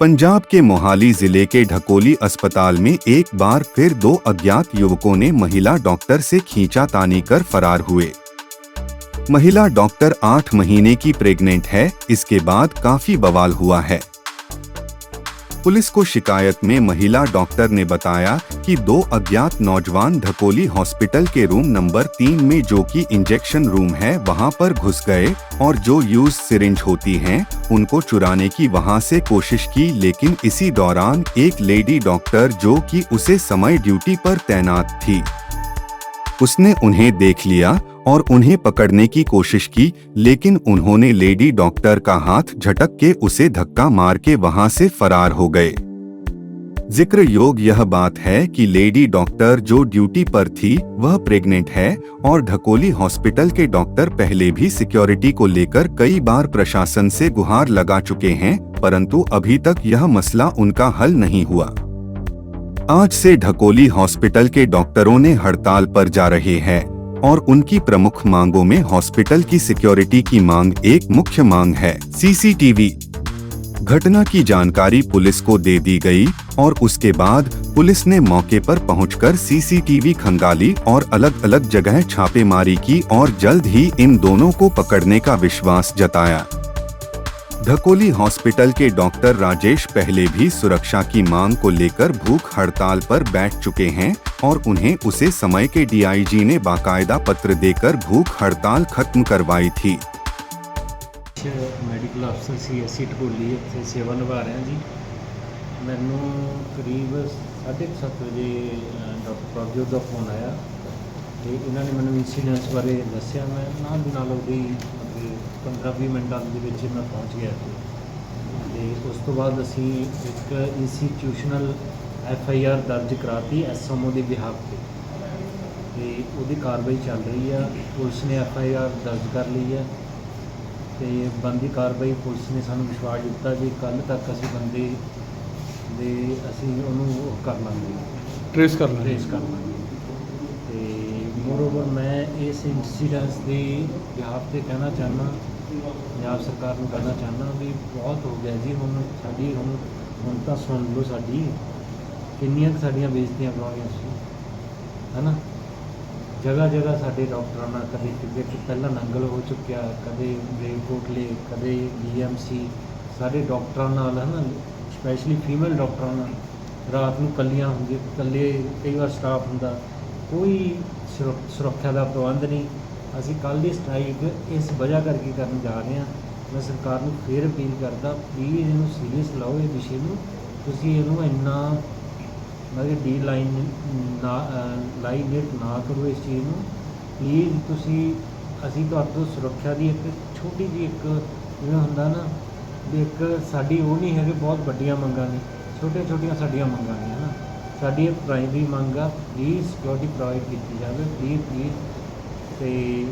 पंजाब के मोहाली ज़िले के ढकोली अस्पताल में एक बार फिर दो अज्ञात युवकों ने महिला डॉक्टर से खींचा तानी कर फरार हुए। महिला डॉक्टर आठ महीने की प्रेग्नेंट है, इसके बाद काफ़ी बवाल हुआ है। पुलिस को शिकायत में महिला डॉक्टर ने बताया कि दो अज्ञात नौजवान धकोली हॉस्पिटल के रूम नंबर तीन में जो कि इंजेक्शन रूम है, वहाँ पर घुस गए और जो यूज़ सिरिंज होती हैं, उनको चुराने की वहाँ से कोशिश की, लेकिन इसी दौरान एक लेडी डॉक्टर जो कि उसे समय ड्यूटी पर तैनात थी, उसने उन्हें देख लिया और उन्हें पकड़ने की कोशिश की, लेकिन उन्होंने लेडी डॉक्टर का हाथ झटक के उसे धक्का मार के वहाँ से फरार हो गए। ज़िक्र योग यह बात है कि लेडी डॉक्टर जो ड्यूटी पर थी, वह प्रेग्नेंट है और ढकोली हॉस्पिटल के डॉक्टर पहले भी सिक्योरिटी को लेकर कई बार प्रशासन से गुहार लगा चुके हैं, परंतु अभी तक यह मसला उनका हल नहीं हुआ। आज से ढकोली हॉस्पिटल के डॉक्टरों ने हड़ताल पर जा रहे हैं। और उनकी प्रमुख मांगों में हॉस्पिटल की सिक्योरिटी की मांग एक मुख्य मांग है। सीसीटीवी। घटना की जानकारी पुलिस को दे दी गई और उसके बाद पुलिस ने मौके पर पहुंचकर सीसीटीवी खंगाली और अलग अलग जगह छापेमारी की और जल्द ही इन दोनों को पकड़ने का विश्वास जताया। धकोली हॉस्पिटल के डॉक्टर राजेश पहले भी सुरक्षा की मांग को लेकर भूख हड़ताल पर बैठ चुके हैं और उन्हें उसे समय के डीआईजी ने बाकायदा पत्र देकर भूख हड़ताल खत्म करवाई थी ਮੈਡੀਕਲ ਅਫਸਰ ਸੀ ਅਸੀਂ ਢਕੋਲੀ ਇੱਥੇ ਸੇਵਾ ਨਿਭਾ ਰਹੇ ਹਾਂ ਜੀ ਮੈਨੂੰ ਕਰੀਬ 7:30 ਵਜੇ ਅ, ਡਾਕਟਰ ਪ੍ਰਭਜੋਤ ਦਾ ਫੋਨ ਆਇਆ ਤੇ ਇਹਨਾਂ ਨੇ ਮੈਨੂੰ ਇਨਸੀਡੈਂਟਸ ਬਾਰੇ ਦੱਸਿਆ ਮੈਂ ਨਾਲ ਦੀ ਨਾਲ ਉਹਦੀ ਮਤਲਬ 15-20 ਮਿੰਟਾਂ ਦੇ ਵਿੱਚ ਮੈਂ ਪਹੁੰਚ ਗਿਆ ਇੱਥੇ ਤੇ ਉਸ ਤੋਂ ਬਾਅਦ ਅਸੀਂ ਇੱਕ ਇੰਸਟੀਟਿਊਸ਼ਨਲ ਐਫ ਆਈ ਆਰ ਦਰਜ ਕਰਾਤੀ ਐਸਐਮਓ ਦੇ ਬਿਹਾਫ ਤੇ। ਤੇ ਉਹਦੀ ਕਾਰਵਾਈ ਚੱਲ ਰਹੀ ਆ। ਪੁਲਿਸ ਨੇ ਐਫ ਆਈ ਆਰ ਦਰਜ ਕਰ ਲਈ ਹੈ ਤੇ ਬੰਦੀ ਕਾਰਵਾਈ ਪੁਲਿਸ ਨੇ ਸਾਨੂੰ ਵਿਸ਼ਵਾਸ ਦਿੱਤਾ ਵੀ ਕੱਲ ਤੱਕ ਅਸੀਂ ਬੰਦੇ ਦੇ ਅਸੀਂ ਉਹਨੂੰ ਉਹ ਕਰ ਲਾਂਗੇ। ਟ੍ਰੇਸ ਕਰ ਲਾਂਗੇ। ਟ੍ਰੇਸ ਕਰ ਲਾਂਗੇ। ਤੇ ਮੋਰਓਵਰ ਮੈਂ ਇਸ ਇਨਸੀਡੈਂਸ ਦੇ ਬਿਹਾਫ ਤੇ ਕਹਿਣਾ ਚਾਹੁੰਦਾ ਪੰਜਾਬ ਸਰਕਾਰ ਨੂੰ ਕਹਿਣਾ ਚਾਹੁੰਦਾ ਵੀ ਬਹੁਤ ਹੋ ਗਿਆ ਜੀ। ਹੁਣ ਸਾਡੀ ਹੁਣ ਹੁਣ ਤਾਂ ਸੁਣ ਲਓ ਸਾਡੀ। ਕਿੰਨੀਆਂ ਕੁ ਸਾਡੀਆਂ ਬੇਇੱਜ਼ਤੀਆਂ ਕਰਾਉਣੀਆਂ ਸੀ। ਹੈਨਾ? ਜਗ੍ਹਾ ਜਗ੍ਹਾ ਸਾਡੇ ਡਾਕਟਰਾਂ ਨਾਲ ਕਦੇ ਕਿਤੇ ਪਹਿਲਾਂ ਨੰਗਲ ਹੋ ਚੁੱਕਿਆ, ਕਦੇ ਕੋਟਲੇ ਕਦੇ ਡੀਐਮਸੀ ਸਾਡੇ ਡਾਕਟਰਾਂ ਨਾਲ ਹੈ ਨਾ ਸਪੈਸ਼ਲੀ ਫੀਮੇਲ ਡਾਕਟਰਾਂ ਨਾਲ। ਰਾਤ ਨੂੰ ਕੱਲੀਆਂ ਹੁੰਦੀਆਂ ਇਕੱਲੇ ਕਈ ਵਾਰ ਸਟਾਫ ਹੁੰਦਾ। ਕੋਈ ਸੁਰੱਖ- ਸੁਰੱਖਿਆ ਦਾ ਪ੍ਰਬੰਧ ਨਹੀਂ। ਅਸੀਂ ਕੱਲ ਦੀ ਸਟ੍ਰਾਈਕ ਇਸ ਵਜ੍ਹਾ ਕਰਕੇ ਕਰਨ ਜਾ ਰਹੇ ਹਾਂ। ਮੈਂ ਸਰਕਾਰ ਨੂੰ ਫੇਰ ਅਪੀਲ ਕਰਦਾ ਪਲੀਜ਼ ਇਹਨੂੰ ਸੀਰੀਅਸ ਲਓ, ਇਹ ਵਿਸ਼ੇ ਨੂੰ। ਤੁਸੀਂ ਇਹਨੂੰ ਇੰਨਾ ਮਤਲਬ ਡੀ ਲਾਈਨ ਨਾ ਲਾਈਨੇਟ ਨਾ ਕਰੋ ਇਸ ਚੀਜ਼ ਨੂੰ। ਪਲੀਜ਼ ਤੁਸੀਂ, ਅਸੀਂ ਤੁਹਾਡੇ ਤੋਂ ਸੁਰੱਖਿਆ ਦੀ ਇੱਕ ਛੋਟੀ ਜਿਹੀ ਇੱਕ ਜਿਵੇਂ ਹੁੰਦਾ ਨਾ ਵੀ ਇੱਕ ਸਾਡੀ ਉਹ ਨਹੀਂ ਹੈਗੇ, ਬਹੁਤ ਵੱਡੀਆਂ ਮੰਗਾਂ ਨੇ। ਛੋਟੀਆਂ ਛੋਟੀਆਂ ਸਾਡੀਆਂ ਮੰਗਾਂ ਨੇ, ਹਨਾ। ਸਾਡੀ ਇਹ ਪ੍ਰਾਇਮਰੀ ਮੰਗ ਆ ਪਲੀਜ਼ ਸਿਕਿਉਰਿਟੀ ਪ੍ਰੋਵਾਈਡ ਕੀਤੀ ਜਾਵੇ ਪਲੀਜ਼ ਪਲੀਜ਼ ਤੇ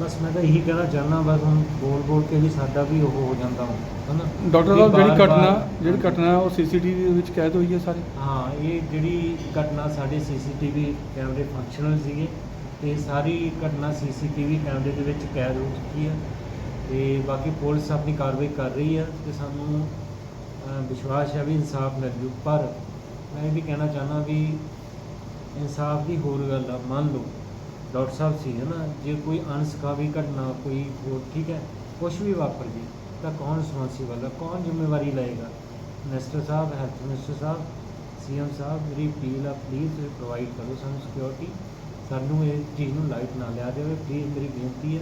ਬਸ ਮੈਂ ਤਾਂ ਇਹੀ ਕਹਿਣਾ ਚਾਹੁੰਦਾ, ਬਸ ਹੁਣ ਬੋਲ ਬੋਲ ਕੇ ਵੀ ਸਾਡਾ ਵੀ ਉਹ ਹੋ ਜਾਂਦਾ ਹੁਣ। ਹਨਾ? ਡਾਕਟਰ ਸਾਹਿਬ ਜਿਹੜੀ ਘਟਨਾ ਜਿਹੜੀ ਘਟਨਾ ਉਹ ਸੀਸੀਟੀਵੀ ਦੇ ਵਿੱਚ ਕੈਦ ਹੋਈ ਹੈ ਸਾਰੀ? ਹਾਂ ਇਹ ਜਿਹੜੀ ਘਟਨਾ ਸਾਡੇ ਸੀਸੀਟੀਵੀ ਕੈਮਰੇ ਫੰਕਸ਼ਨਲ ਸੀਗੇ ਤੇ ਸਾਰੀ ਘਟਨਾ ਸੀਸੀਟੀਵੀ ਕੈਮਰੇ ਦੇ ਵਿੱਚ ਕੈਦ ਹੋ ਚੁੱਕੀ ਹੈ। ਤੇ ਬਾਕੀ ਪੁਲਿਸ ਆਪਣੀ ਕਾਰਵਾਈ ਕਰ ਰਹੀ ਹੈ ਤੇ ਸਾਨੂੰ ਵਿਸ਼ਵਾਸ ਹੈ ਵੀ ਇਨਸਾਫ ਮਿਲ ਜੂ ਪਰ ਮੈਂ ਇਹ ਵੀ ਕਹਿਣਾ ਚਾਹੁੰਦਾ ਵੀ ਇਨਸਾਫ ਦੀ ਹੋਰ ਗੱਲ ਆ ਮੰਨ ਲਓ ਡਾਕਟਰ ਸਾਹਿਬ ਸੀ ਹੈ ਨਾ ਜੇ ਕੋਈ ਅਣਸਖਾਵੀ ਘਟਨਾ ਕੋਈ ਹੋਰ ਠੀਕ ਹੈ? ਕੁਝ ਵੀ ਵਾਪਰ ਜੇ ਤਾਂ ਕੌਣ ਰਿਸਪੌਂਸੀਬਲ ਹੈ ਕੌਣ ਜ਼ਿੰਮੇਵਾਰੀ ਲਏਗਾ? ਮਿਨਿਸਟਰ ਸਾਹਿਬ ਹੈਲਥ ਮਿਨਿਸਟਰ ਸਾਹਿਬ ਸੀਐਮ ਸਾਹਿਬ ਮੇਰੀ ਅਪੀਲ ਆ ਪਲੀਜ਼ ਪ੍ਰੋਵਾਈਡ ਕਰੋ ਸਾਨੂੰ ਸਿਕਿਉਰਿਟੀ ਸਾਨੂੰ ਇਹ ਚੀਜ਼ ਨੂੰ ਲਾਈਟ ਨਾ ਲਿਆ ਜਾਵੇ ਪਲੀਜ਼ ਮੇਰੀ ਬੇਨਤੀ ਹੈ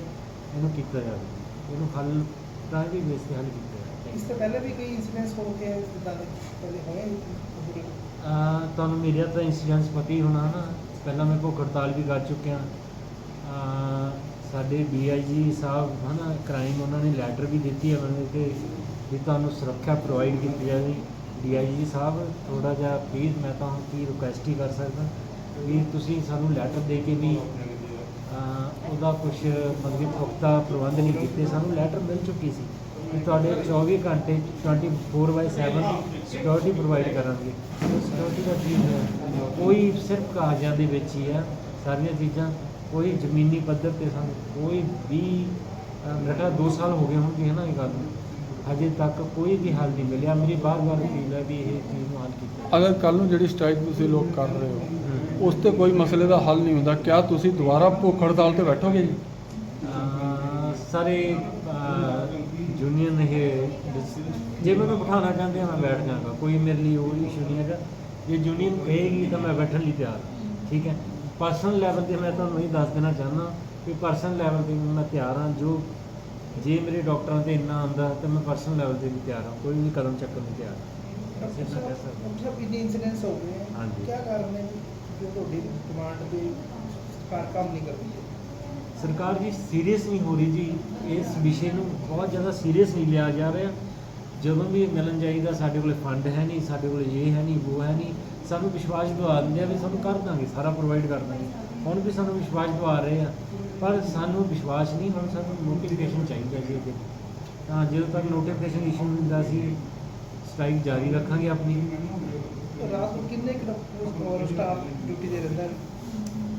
ਇਹਨੂੰ ਕੀਤਾ ਜਾਵੇ। ਇਹਨੂੰ ਹੱਲ ਤਾਂ ਵੀ ਬੇਸ ਤੇ ਹੱਲ ਕੀਤਾ ਜਾਵੇ। ਇਸ ਤੋਂ ਪਹਿਲੇ ਵੀ ਕੋਈ ਇਨਸੀਡੈਂਟਸ ਹੋ ਕੇ ਜਿੱਦਾਂ ਦੇ ਪਹਿਲੇ ਹੋਏ ਅਹ ਤੁਹਾਨੂੰ ਮੇਰਾ ਤਾਂ ਇੰਸੀਡੈਂਟਸ ਪਤਾ ਹੀ ਹੋਣਾ ਨਾ। ਪਹਿਲਾਂ ਮੈਂ ਭੁੱਖ ਹੜਤਾਲ ਵੀ ਕਰ ਚੁੱਕਿਆ। ਅਹ ਸਾਡੇ ਡੀਆਈਜੀ ਸਾਹਿਬ, ਹਨਾ ਕ੍ਰਾਈਮ ਉਹਨਾਂ ਨੇ ਲੈਟਰ ਵੀ ਦਿੱਤੀ ਹੈ ਮੈਨੂੰ ਕਿ ਵੀ ਤੁਹਾਨੂੰ ਸੁਰੱਖਿਆ ਪ੍ਰੋਵਾਈਡ ਕੀਤੀ ਜਾਵੇ। ਡੀਆਈਜੀ ਸਾਹਿਬ ਥੋੜਾ ਜਿਹਾ ਪਲੀਜ਼ ਮੈਂ ਤਾਂ ਕੀ ਰਿਕੁਐਸਟ ਹੀ ਕਰ ਸਕਦਾ ਵੀ ਤੁਸੀਂ ਸਾਨੂੰ ਲੈਟਰ ਦੇ ਕੇ ਵੀ ਉਹਦਾ ਕੁਝ ਮਤਲਬ ਕਿ ਪੁਖਤਾ ਪ੍ਰਬੰਧ ਨਹੀਂ ਕੀਤੇ। ਸਾਨੂੰ ਲੈਟਰ ਮਿਲ ਚੁੱਕੀ ਸੀ ਕਿ ਤੁਹਾਡੇ 24 ਘੰਟੇ 24/7 ਸਿਕਿਉਰਿਟੀ ਪ੍ਰੋਵਾਈਡ ਕਰਾਂਗੇ। ਸਿਕਿਉਰਿਟੀ ਦਾ ਕੀ ਹੈ? ਕੋਈ ਸਿਰਫ ਕਾਗਜ਼ਾਂ ਦੇ ਵਿੱਚ ਹੀ ਹੈ, ਸਾਰੀਆਂ ਚੀਜ਼ਾਂ ਕੋਈ ਜ਼ਮੀਨੀ ਪੱਧਰ ਤੇ ਸਾਨੂੰ ਕੋਈ ਵੀ ਮੇਰਾ 2 ਸਾਲ ਹੋ ਗਏ ਹੋਣਗੇ ਹੈ ਨਾ ਇਹ ਗੱਲ ਨੂੰ। ਹਜੇ ਤੱਕ ਕੋਈ ਵੀ ਹੱਲ ਨਹੀਂ ਮਿਲਿਆ। ਮੇਰੀ ਬਾਰ-ਬਾਰ ਅਪੀਲ ਹੈ ਵੀ ਇਹ ਚੀਜ਼ ਨੂੰ ਹੱਲ ਕੀਤਾ ਅਗਰ ਕੱਲ ਨੂੰ ਜਿਹੜੀ ਸਟ੍ਰਾਈਕ ਤੁਸੀਂ ਲੋਕ ਕਰ ਰਹੇ ਹੋ। ਉਸ ਤੇ ਕੋਈ ਮਸਲੇ ਦਾ ਹੱਲ ਨਹੀਂ ਹੁੰਦਾ। ਕਿਆ ਤੁਸੀਂ ਦੁਬਾਰਾ ਭੁੱਖ ਹੜਤਾਲ ਤੇ ਬੈਠੋਗੇ ਜੀ? ਸਾਰੇ ਯੂਨੀਅਨ ਇਹ ਜੇ ਮੈਨੂੰ ਬਿਠਾਉਣਾ ਚਾਹੁੰਦੇ ਆ ਮੈਂ ਬੈਠ ਜਾਵਾਂਗਾ। ਕੋਈ ਮੇਰੇ ਲਈ ਉਹ ਇਸ਼ੂ ਨਹੀਂ ਹੈਗਾ। ਜੇ ਯੂਨੀਅਨ ਕਹੇਗੀ ਤਾਂ ਮੈਂ ਬੈਠਣ ਲਈ ਤਿਆਰ ਹਾਂ। ਠੀਕ ਹੈ? ਪਰਸਨਲ ਲੈਵਲ ਤੇ ਮੈਂ ਤੁਹਾਨੂੰ ਇਹ ਦੱਸ ਦੇਣਾ ਚਾਹੁੰਦਾ ਕਿ ਪਰਸਨਲ ਲੈਵਲ ਤੇ ਵੀ ਮੈਂ ਤਿਆਰ ਹਾਂ ਜੋ ਜੇ ਮੇਰੇ ਡਾਕਟਰਾਂ ਤੇ ਇੰਨਾ ਆਉਂਦਾ ਤਾਂ ਮੈਂ ਪਰਸਨਲ ਲੈਵਲ ਤੇ ਵੀ ਤਿਆਰ ਹਾਂ ਕੋਈ ਵੀ ਕਦਮ ਚੱਕਣ ਨੂੰ ਤਿਆਰ ਹਾਂ। ਸਰਕਾਰ ਸਰਕਾਰ ਜੀ ਸੀਰੀਅਸ ਨਹੀਂ ਹੋ ਰਹੀ ਜੀ ਇਸ ਵਿਸ਼ੇ ਨੂੰ ਬਹੁਤ ਜ਼ਿਆਦਾ ਸੀਰੀਅਸ ਨਹੀਂ ਲਿਆ ਜਾ ਰਿਹਾ। ਜਦੋਂ ਵੀ ਮਿਲਣ ਜਾਈਦਾ ਸਾਡੇ ਕੋਲੇ ਫੰਡ ਹੈ ਨਹੀਂ ਸਾਡੇ ਕੋਲੇ ਇਹ ਹੈ ਨਹੀਂ ਉਹ ਹੈ ਨਹੀਂ ਸਾਨੂੰ ਵਿਸ਼ਵਾਸ ਦਿਵਾ ਦਿੰਦੇ ਆ ਵੀ ਸਾਨੂੰ ਕਰ ਦਾਂਗੇ ਸਾਰਾ ਪ੍ਰੋਵਾਈਡ ਕਰ ਦਾਂਗੇ। ਹੁਣ ਵੀ ਸਾਨੂੰ ਵਿਸ਼ਵਾਸ ਦਿਵਾ ਰਹੇ ਆ ਪਰ ਸਾਨੂੰ ਵਿਸ਼ਵਾਸ ਨਹੀਂ ਹੁਣ ਸਾਨੂੰ ਨੋਟੀਫਿਕੇਸ਼ਨ ਚਾਹੀਦਾ ਜੀ ਇਹਦੇ ਤਾਂ ਜਦੋਂ ਤੱਕ ਨੋਟੀਫਿਕੇਸ਼ਨ ਇਸ਼ੂ ਹੁੰਦਾ ਸੀ ਸਟ੍ਰਾਈਕ ਜਾਰੀ ਰੱਖਾਂਗੇ ਆਪਣੀ। ਰਾਤ ਨੂੰ ਕਿੰਨੇ ਕੁ ਔਰ ਸਟਾਫ ਡਿਊਟੀ ਤੇ ਰਹਿੰਦਾ?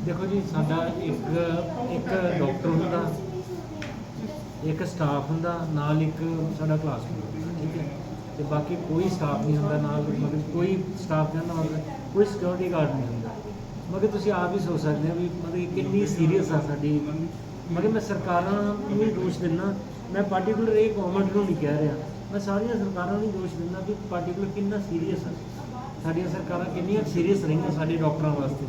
ਦੇਖੋ ਜੀ ਸਾਡਾ ਇੱਕ ਇੱਕ ਡਾਕਟਰ ਹੁੰਦਾ ਇੱਕ ਸਟਾਫ ਹੁੰਦਾ ਨਾਲ ਇੱਕ ਸਾਡਾ ਕਲਾਸ ਹੁੰਦਾ ਤੇ ਬਾਕੀ ਕੋਈ ਸਟਾਫ ਨਹੀਂ ਹੁੰਦਾ ਨਾਲ, ਮਤਲਬ ਕੋਈ ਸਟਾਫ ਕਹਿੰਦਾ ਮਤਲਬ ਕੋਈ ਸਿਕਿਉਰਿਟੀ ਗਾਰਡ ਨਹੀਂ ਹੁੰਦਾ। ਮਗਰ ਤੁਸੀਂ ਆਪ ਹੀ ਸੋਚ ਸਕਦੇ ਹੋ ਵੀ ਮਤਲਬ ਇਹ ਕਿੰਨੀ ਸੀਰੀਅਸ ਆ ਸਾਡੀ। ਮਗਰ ਮੈਂ ਸਰਕਾਰਾਂ ਨੂੰ ਵੀ ਦੋਸ਼ ਦਿੰਦਾ, ਮੈਂ ਪਾਰਟਿਕੂਲਰ ਇਹ ਗਵਰਨਮੈਂਟ ਨੂੰ ਨਹੀਂ ਕਹਿ ਰਿਹਾ। ਮੈਂ ਸਾਰੀਆਂ ਸਰਕਾਰਾਂ ਨੂੰ ਦੋਸ਼ ਦਿੰਦਾ ਵੀ ਪਾਰਟਿਕੂਲਰ ਕਿੰਨਾ ਸੀਰੀਅਸ ਆ। ਸਾਡੀਆਂ ਸਰਕਾਰਾਂ ਕਿੰਨੀਆਂ ਸੀਰੀਅਸ ਰਹੀਆਂ ਸਾਡੇ ਡਾਕਟਰਾਂ ਵਾਸਤੇ।